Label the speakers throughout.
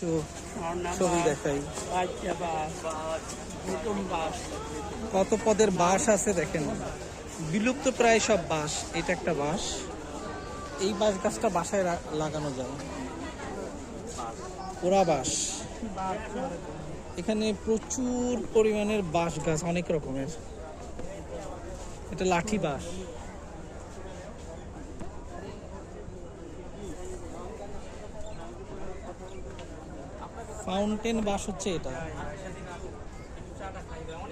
Speaker 1: কিছু ছবি দেখাই।
Speaker 2: বাস বাস
Speaker 1: কত পদের বাঁশ আছে দেখেন? বিলুপ্ত প্রায় সব বাঁশ এটা একটা বাঁশ এই বাঁশ গাছটা বাসায় লাগানো যায়। ওরা বাঁশ এখানে প্রচুর পরিমাণের বাঁশ গাছ অনেক রকমের। এটা লাঠি বাঁশ ফাউন্টেন বাঁশ হচ্ছে এটা।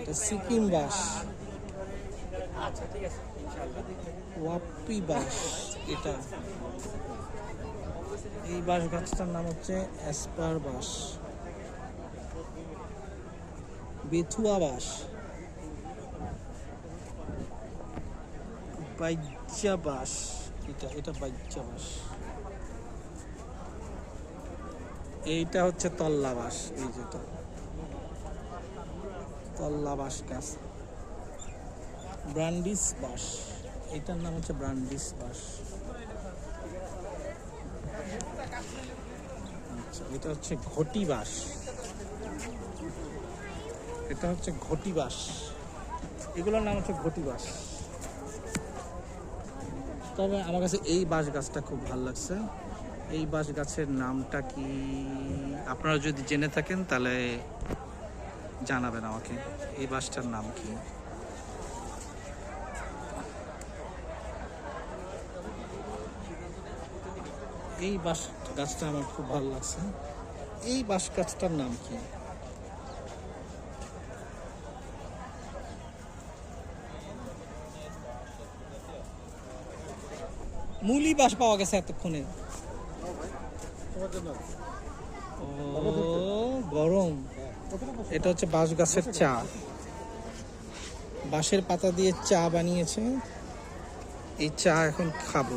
Speaker 1: এটা সিকিম বাঁশ ওয়াপ্পি বাঁশ এটা। এই বাঁশ গাছটার নাম হচ্ছে অ্যাসপার বাঁশ বেথুয়া বাঁশ বাইজা বাঁশ এটা এটা বাইজা বাঁশ এইটা হচ্ছে তল্লা বাঁশ এই যেটা তল্লা বাঁশ গাছ। ব্রান্ডিস বাঁশ এটার নাম হচ্ছে ব্রান্ডিস বাঁশ আচ্ছা এটা হচ্ছে ঘটি বাঁশ এটা হচ্ছে ঘটি বাঁশ এগুলোর নাম হচ্ছে ঘটি বাঁশ তবে আমার কাছে এই বাঁশ গাছটা খুব ভালো লাগছে। এই বাঁশ গাছের নামটা কি? আপনারা যদি জেনে থাকেন, তাহলে জানাবেন আমাকে। এই বাসটার নাম কি? এই বাস গাছটা আমার খুব ভালো লাগছে। এই বাঁশ গাছটার নাম কি? মুলি বাঁশ পাওয়া গেছে এতক্ষণে। গরম। এটা হচ্ছে বাঁশ গাছের চা। বাঁশের পাতা দিয়ে চা বানিয়েছে। এই চা এখন খাব।